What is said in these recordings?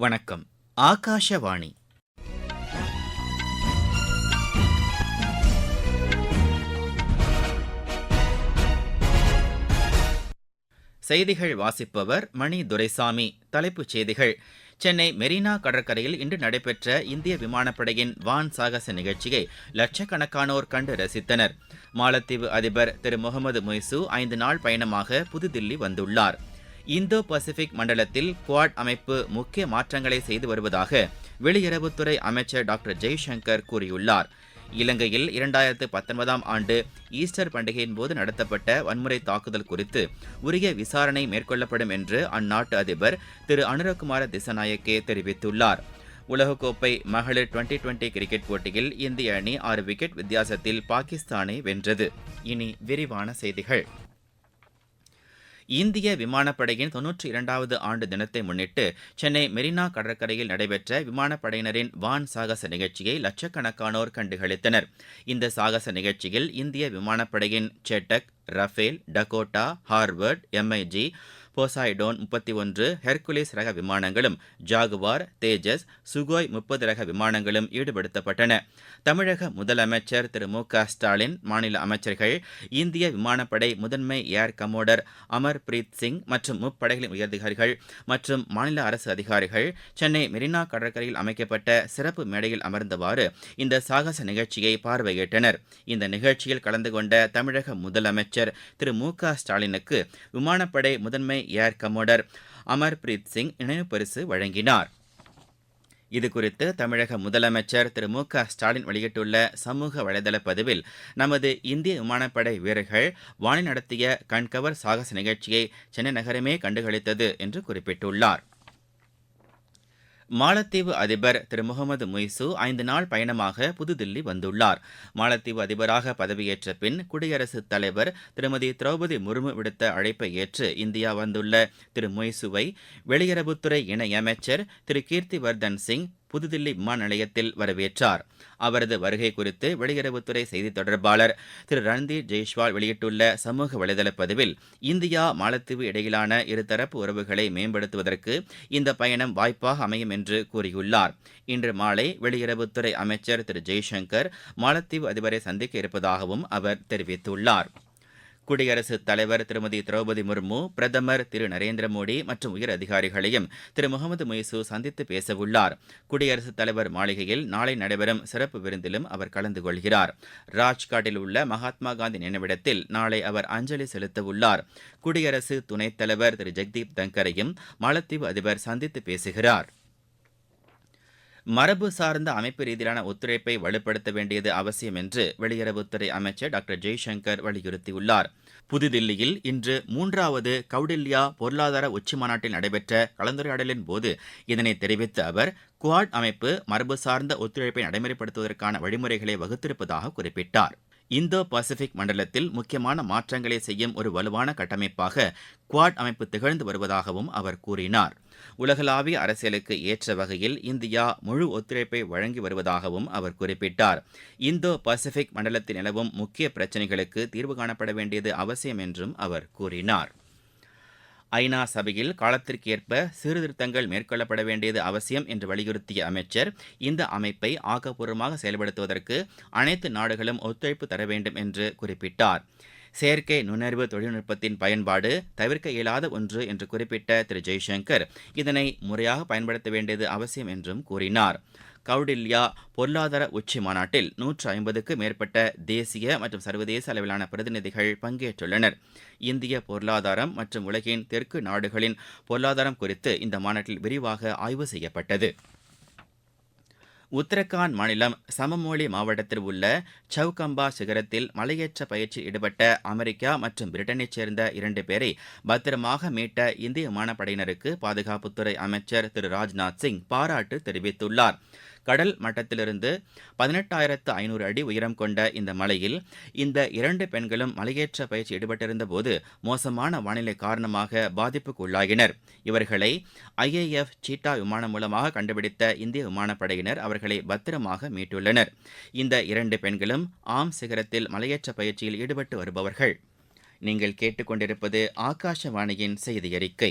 வணக்கம். ஆகாஷவாணி. செய்திகள் வாசிப்பவர் மணி துரைசாமி. தலைப்புச் செய்திகள். சென்னை மெரினா கடற்கரையில் இன்று நடைபெற்ற இந்திய விமானப்படையின் வான் சாகச நிகழ்ச்சியை லட்சக்கணக்கானோர் கண்டு ரசித்தனர். மாலத்தீவு அதிபர் திரு முகமது மொய்சு ஐந்து நாள் பயணமாக புதுதில்லி வந்துள்ளார். இந்தோ பசிபிக் மண்டலத்தில் குவாட் அமைப்பு முக்கிய மாற்றங்களை செய்து வருவதாக வெளியுறவுத்துறை அமைச்சர் டாக்டர் ஜெய்சங்கர் கூறியுள்ளார். இலங்கையில் இரண்டாயிரத்து பத்தொன்பதாம் ஆண்டு ஈஸ்டர் பண்டிகையின் போது நடத்தப்பட்ட வன்முறை தாக்குதல் குறித்து உரிய விசாரணை மேற்கொள்ளப்படும் என்று அந்நாட்டு அதிபர் திரு. அனுரகுமார திசநாயக்கே தெரிவித்துள்ளார். உலகக்கோப்பை மகளிர் டுவெண்டி டுவெண்டி கிரிக்கெட் போட்டியில் இந்திய அணி ஆறு விக்கெட் வித்தியாசத்தில் பாகிஸ்தானை வென்றது. இனி விரிவான செய்திகள். இந்திய விமானப்படையின் தொன்னூற்றி இரண்டாவது ஆண்டு தினத்தை முன்னிட்டு சென்னை மெரினா கடற்கரையில் நடைபெற்ற விமானப்படையினரின் வான் சாகச நிகழ்ச்சியை லட்சக்கணக்கானோர் கண்டுகளித்தனர். இந்த சாகச நிகழ்ச்சியில் இந்திய விமானப்படையின் Chetak Rafale Dakota Harvard MIG Poseidon முப்பத்தி ஒன்று ஹெர்குலிஸ் ரக விமானங்களும் ஜாகுவார் தேஜஸ் சுகோய் முப்பது ரக விமானங்களும் ஈடுபடுத்தப்பட்டன. தமிழக முதலமைச்சர் திரு மு க ஸ்டாலின் மாநில அமைச்சர்கள் இந்திய விமானப்படை முதன்மை air commodore Amar breath Singh மற்றும் முப்படைகளின் உயரதிகாரிகள் மற்றும் மாநில அரசு அதிகாரிகள் சென்னை மெரினா கடற்கரையில் அமைக்கப்பட்ட சிறப்பு மேடையில் அமர்ந்தவாறு இந்த சாகச நிகழ்ச்சியை பார்வையிட்டனர். இந்த நிகழ்ச்சியில் கலந்து கொண்ட தமிழக முதலமைச்சர் திரு மு க ஸ்டாலினுக்கு விமானப்படை முதன்மை ஏர் கமோடர் அமர்பிரீத் சிங் நினைவு பரிசு வழங்கினார். இதுகுறித்து தமிழக முதலமைச்சர் திரு மு க ஸ்டாலின் வெளியிட்டுள்ள சமூக வலைதள பதிவில் நமது இந்திய விமானப்படை வீரர்கள் வானில் நடத்திய கண்கவர் சாகச நிகழ்ச்சியை சென்னை நகரமே கண்டுகளித்தது என்று குறிப்பிட்டுள்ளார். மாலத்தீவு அதிபர் திரு முகமது முய்சு ஐந்து நாள் பயணமாக புதுதில்லி வந்துள்ளார். மாலத்தீவு அதிபராக பதவியேற்ற பின் குடியரசுத் தலைவர் திருமதி திரௌபதி முர்மு விடுத்த அழைப்பை ஏற்று இந்தியா வந்துள்ள திரு மொய்சுவை வெளியுறவுத்துறை இணையமைச்சர் திரு கீர்த்திவர்தன் சிங் புதுதில்லி விமான நிலையத்தில் வரவேற்றார். அவரது வருகை குறித்து வெளியுறவுத்துறை செய்தி தொடர்பாளர் திரு ரன்தீப் ஜெய்ஷ்வால் வெளியிட்டுள்ள சமூக வலைதள பதிவில் இந்தியா மாலத்தீவு இடையிலான இருதரப்பு உறவுகளை மேம்படுத்துவதற்கு இந்த பயணம் வாய்ப்பாக அமையும் என்று கூறியுள்ளார். இன்று மாலை வெளியுறவுத்துறை அமைச்சர் திரு ஜெய்சங்கர் மாலத்தீவு அதிபரை சந்திக்க இருப்பதாகவும் அவர் தெரிவித்துள்ளார். குடியரசுத் தலைவர் திருமதி திரௌபதி முர்மு பிரதமர் திரு நரேந்திர மோடி மற்றும் உயர் அதிகாரிகளையும் திரு முகமது மொய்சு சந்தித்து பேசவுள்ளார். குடியரசுத் தலைவர் மாளிகையில் நாளை நடைபெறும் சிறப்பு விருந்திலும் அவர் கலந்து கொள்கிறார். ராஜ்காட்டில் உள்ள மகாத்மா காந்தி நினைவிடத்தில் நாளை அவர் அஞ்சலி செலுத்தவுள்ளார். குடியரசு துணைத் தலைவர் திரு ஜெக்தீப் தங்கரையும் மாலத்தீவு அதிபர் சந்தித்து பேசுகிறார். மரபு சார்ந்த அமைப்பு ரீதியிலான ஒத்துழைப்பை வலுப்படுத்த வேண்டியது அவசியம் என்று வெளியுறவுத்துறை அமைச்சர் டாக்டர் ஜெய்சங்கர் வலியுறுத்தியுள்ளார். புதுதில்லியில் இன்று மூன்றாவது கவுடில்யா பொருளாதார உச்சி மாநாட்டில் நடைபெற்ற கலந்துரையாடலின் போது இதனை தெரிவித்த அவர் குவாட் அமைப்பு மரபு சார்ந்த ஒத்துழைப்பை நடைமுறைப்படுத்துவதற்கான வழிமுறைகளை வகுத்திருப்பதாக குறிப்பிட்டார். இந்தோ பசிபிக் மண்டலத்தில் முக்கியமான மாற்றங்களை செய்யும் ஒரு வலுவான கட்டமைப்பாக குவாட் அமைப்பு திகழ்ந்து வருவதாகவும் அவர் கூறினார். உலகளாவிய அரசியலுக்கு ஏற்ற வகையில் இந்தியா முழு ஒத்துழைப்பை வழங்கி வருவதாகவும் அவர் குறிப்பிட்டார். இந்தோ பசிபிக் மண்டலத்தில் நிலவும் முக்கிய பிரச்சினைகளுக்கு தீர்வு காணப்பட வேண்டியது அவசியம் என்றும் அவர் கூறினார். ஐநா சபையில் காலத்திற்கேற்ப சீர்திருத்தங்கள் மேற்கொள்ளப்பட வேண்டியது அவசியம் என்று வலியுறுத்திய அமைச்சர் இந்த அமைப்பை ஆக்கப்பூர்வமாக செயல்படுத்துவதற்கு அனைத்து நாடுகளும் ஒத்துழைப்பு தர வேண்டும் என்று குறிப்பிட்டார். செயற்கை நுண்ணறிவு தொழில்நுட்பத்தின் பயன்பாடு தவிர்க்க இயலாத ஒன்று என்று குறிப்பிட்ட திரு ஜெய்சங்கர் இதனை முறையாக பயன்படுத்த வேண்டியது அவசியம் என்றும் கூறினார். கவுடில்யா பொருளாதார உச்சி மாநாட்டில் நூற்று ஐம்பதுக்கு மேற்பட்ட தேசிய மற்றும் சர்வதேச அளவிலான பிரதிநிதிகள் பங்கேற்றுள்ளனர். இந்திய பொருளாதாரம் மற்றும் உலகின் தெற்கு நாடுகளின் பொருளாதாரம் குறித்து இந்த மாநாட்டில் விரிவாக ஆய்வு செய்யப்பட்டது. உத்தரகாண்ட் மாநிலம் சமமோலி மாவட்டத்தில் உள்ள சவுகம்பா சிகரத்தில் மலையேற்ற பயிற்சியில் ஈடுபட்ட அமெரிக்கா மற்றும் பிரிட்டனைச் சேர்ந்த இரண்டு பேரை பத்திரமாக மீட்ட இந்திய விமானப்படையினருக்கு பாதுகாப்புத்துறை அமைச்சர் திரு ராஜ்நாத் சிங் பாராட்டு தெரிவித்துள்ளார். கடல் மட்டத்திலிருந்து பதினெட்டாயிரத்து ஐநூறு அடி உயரம் கொண்ட இந்த மலையில் இந்த இரண்டு பெண்களும் மலையேற்ற பயிற்சி ஈடுபட்டிருந்த போது மோசமான வானிலை காரணமாக பாதிப்புக்கு உள்ளாகினர் இவர்களை ஐஏஎஃப் சீட்டா விமானம் மூலமாக கண்டுபிடித்த இந்திய விமானப்படையினர் அவர்களை பத்திரமாக மீட்டுள்ளனர். இந்த இரண்டு பெண்களும் ஆம் சிகரத்தில் மலையேற்ற பயிற்சியில் ஈடுபட்டு வருபவர்கள். நீங்கள் கேட்டுக்கொண்டிருப்பது ஆகாஷவாணியின் செய்தி அறிக்கை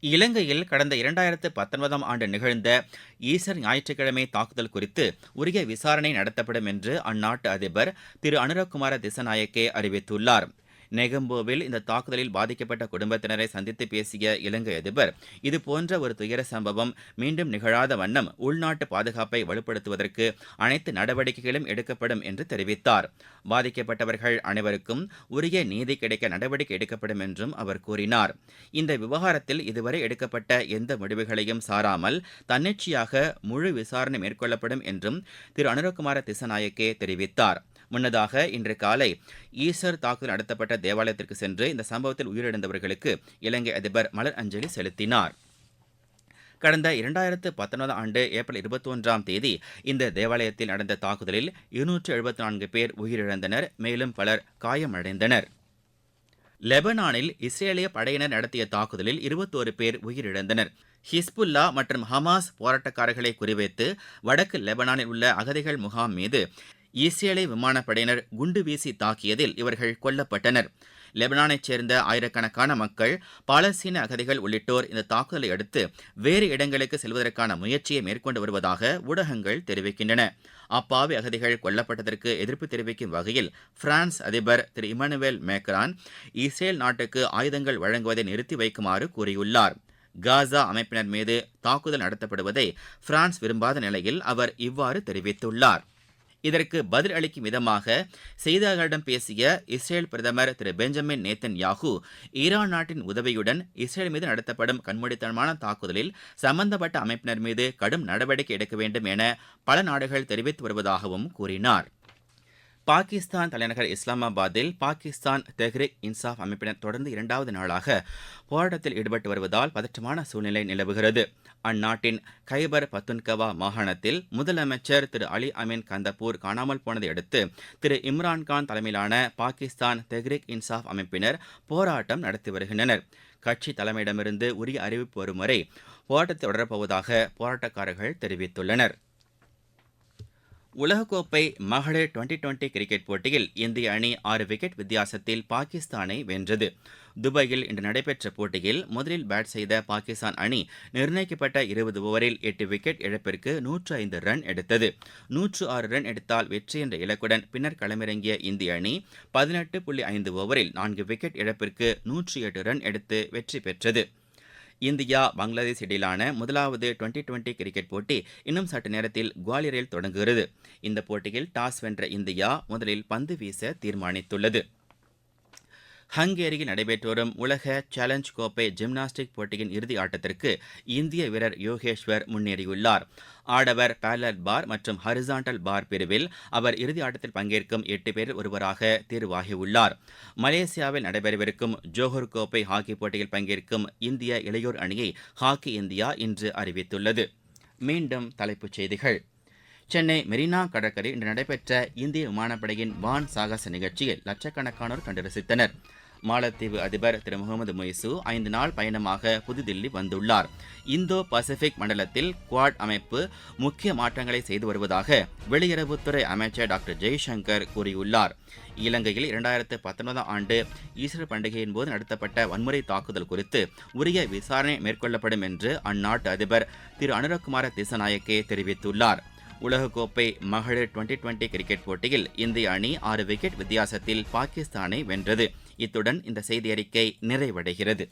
இலங்கையில் கடந்த இரண்டாயிரத்து பத்தொன்பதாம் ஆண்டு நிகழ்ந்த ஈஸ்டர் ஞாயிற்றுக்கிழமை தாக்குதல் குறித்து உரிய விசாரணை நடத்தப்படும் என்று அந்நாட்டு அதிபர் திரு அனுரகுமார திசநாயக்கே அறிவித்துள்ளார். நெகம்போவில் இந்த தாக்குதலில் பாதிக்கப்பட்ட குடும்பத்தினரை சந்தித்து பேசிய இலங்கை அதிபர் இதுபோன்ற ஒரு துயர சம்பவம் மீண்டும் நிகழாத வண்ணம் உள்நாட்டு பாதுகாப்பை வலுப்படுத்துவதற்கு அனைத்து நடவடிக்கைகளும் எடுக்கப்படும் என்று தெரிவித்தார். பாதிக்கப்பட்டவர்கள் அனைவருக்கும் உரிய நீதி கிடைக்க நடவடிக்கை எடுக்கப்படும் என்றும் அவர் கூறினார். இந்த விவகாரத்தில் இதுவரை எடுக்கப்பட்ட எந்த முடிவுகளையும் சாராமல் தன்னிச்சையாக முழு விசாரணை மேற்கொள்ளப்படும் என்றும் திரு. அனுரகுமார திசநாயக்கே தெரிவித்தார். முன்னதாக இன்று காலை ஈஸ்டர் தாக்குதல் நடத்தப்பட்ட தேவாலயத்திற்கு சென்று இந்த சம்பவத்தில் உயிரிழந்தவர்களுக்கு இலங்கை அதிபர் மலர் அஞ்சலி செலுத்தினார். கடந்த இரண்டாயிரத்து பத்தொன்பதாம் ஆண்டு ஏப்ரல் இருபத்தி ஒன்றாம் தேதி இந்த தேவாலயத்தில் நடந்த தாக்குதலில் இருநூற்று எழுபத்தி நான்கு பேர் உயிரிழந்தனர் மேலும் பலர் காயமடைந்தனர். லெபனானில் இஸ்ரேலிய படையினர் நடத்திய தாக்குதலில் இருபத்தோரு பேர் உயிரிழந்தனர். ஹிஸ்புல்லா மற்றும் ஹமாஸ் போராட்டக்காரர்களை குறிவைத்து வடக்கு லெபனானில் உள்ள அகதிகள் முகாம் மீது இஸ்ரேலை விமானப்படையினர் குண்டு வீசி தாக்கியதில் இவர்கள் கொல்லப்பட்டனர். லெபனானைச் சேர்ந்த ஆயிரக்கணக்கான மக்கள் பாலஸ்தீன அகதிகள் உள்ளிட்டோர் இந்த தாக்குதலை அடுத்து வேறு இடங்களுக்கு செல்வதற்கான முயற்சியை மேற்கொண்டு வருவதாக ஊடகங்கள் தெரிவிக்கின்றன. அப்பாவி அகதிகள் கொல்லப்பட்டதற்கு எதிர்ப்பு தெரிவிக்கும் வகையில் பிரான்ஸ் அதிபர் திரு இமானுவேல் மேக்ரான் இஸ்ரேல் நாட்டுக்கு ஆயுதங்கள் வழங்குவதை நிறுத்தி வைக்குமாறு கூறியுள்ளார். காசா அமைப்பினர் மீது தாக்குதல் நடத்தப்படுவதை பிரான்ஸ் விரும்பாத நிலையில் அவர் இவ்வாறு தெரிவித்துள்ளார். இதற்கு பதில் அளிக்கும் விதமாக செய்தியாளர்களிடம் பேசிய இஸ்ரேல் பிரதமர் திரு பெஞ்சமின் நேத்தன் யாஹூ ஈரான் நாட்டின் உதவியுடன் இஸ்ரேல் மீது நடத்தப்படும் கண்மூடித்தனமான தாக்குதலில் சம்பந்தப்பட்ட அமைப்பினர் மீது கடும் நடவடிக்கை எடுக்க வேண்டும் என பல நாடுகள் தெரிவித்து வருவதாகவும் கூறினார். பாகிஸ்தான் தலைநகர் இஸ்லாமாபாத்தில் பாகிஸ்தான் தெஹ்ரிக் இன்சாஃப் அமைப்பினர் தொடர்ந்து இரண்டாவது நாளாக போராட்டத்தில் ஈடுபட்டு வருவதால் பதற்றமான சூழ்நிலை நிலவுகிறது. அந்நாட்டின் கைபர் பத்துன்கவா மாகாணத்தில் முதலமைச்சர் திரு அலி அமீன் கந்தபூர் காணாமல் போனதை அடுத்து திரு இம்ரான்கான் தலைமையிலான பாகிஸ்தான் தெஹ்ரிக் இன்சாஃப் அமைப்பினர் போராட்டம் நடத்தி வருகின்றனர். கட்சி தலைமையிடமிருந்து உரிய அறிவிப்பு வரும் வரை போராட்டத்தை தொடரப்போவதாக போராட்டக்காரர்கள் தெரிவித்துள்ளனர். உலகக்கோப்பை மகளிர் டுவெண்டி டுவெண்டி கிரிக்கெட் போட்டியில் இந்திய அணி ஆறு விக்கெட் வித்தியாசத்தில் பாகிஸ்தானை வென்றது. துபாயில் இன்று நடைபெற்ற போட்டியில் முதலில் பேட் செய்த பாகிஸ்தான் அணி நிர்ணயிக்கப்பட்ட இருபது ஓவரில் எட்டு விக்கெட் இழப்பிற்கு நூற்று ஐந்து ரன் எடுத்தது. நூற்று ஆறு ரன் எடுத்தால் வெற்றி என்ற இலக்குடன் பின்னர் களமிறங்கிய இந்திய அணி பதினெட்டு புள்ளி ஐந்து ஓவரில் நான்கு விக்கெட் இழப்பிற்கு நூற்றி எட்டு ரன் எடுத்து வெற்றி பெற்றது. இந்தியா பங்களாதேஷ் இடையிலான முதலாவது டுவெண்டி டுவெண்டி கிரிக்கெட் போட்டி இன்னும் சற்று நேரத்தில் குவாலியரில் தொடங்குகிறது. இந்த போட்டியில் டாஸ் வென்ற இந்தியா முதலில் பந்து வீச தீர்மானித்துள்ளது. ஹங்கேரியில் நடைபெற்று வரும் உலக சேலஞ்ச் கோப்பை ஜிம்னாஸ்டிக் போட்டியின் இறுதி ஆட்டத்திற்கு இந்திய வீரர் யோகேஸ்வர் முன்னேறியுள்ளார். ஆடவர் பேரலல் பார் மற்றும் ஹரிசாண்டல் பார் பிரிவில் அவர் இறுதி ஆட்டத்தில் பங்கேற்கும் எட்டு பேரில் ஒருவராக தேர்வாகியுள்ளார். மலேசியாவில் நடைபெறவிருக்கும் ஜோஹர் கோப்பை ஹாக்கி போட்டியில் பங்கேற்கும் இந்திய இளையோர் அணியை ஹாக்கி இந்தியா இன்று அறிவித்துள்ளது. மீண்டும் தலைப்புச் செய்திகள். சென்னை மெரினா கடற்கரை இன்று நடைபெற்ற இந்திய விமானப்படையின் வான் சாகச நிகழ்ச்சியில் லட்சக்கணக்கானோர் கண்டு ரசித்தனர். மாலத்தீவு அதிபர் திரு. முகமது மொய்சு ஐந்து நாள் பயணமாக புதுதில்லி வந்துள்ளார். இந்தோ பசிபிக் மண்டலத்தில் குவாட் அமைப்பு முக்கிய மாற்றங்களை செய்து வருவதாக வெளியுறவுத்துறை அமைச்சர் டாக்டர் ஜெய்சங்கர் கூறியுள்ளார். இலங்கையில் இரண்டாயிரத்து பத்தொன்பதாம் ஆண்டு ஈஸ்டர் பண்டிகையின் போது நடத்தப்பட்ட வன்முறை தாக்குதல் குறித்து உரிய விசாரணை மேற்கொள்ளப்படும் என்று அந்நாட்டு அதிபர் திரு. அனுரகுமார திசநாயக்கே தெரிவித்துள்ளார். உலகக்கோப்பை மகளிர் டுவெண்டி டுவெண்டி கிரிக்கெட் போட்டியில் இந்திய அணி ஆறு விக்கெட் வித்தியாசத்தில் பாகிஸ்தானை வென்றது. இத்துடன் இந்த செய்தி அறிக்கை நிறைவடைகிறது.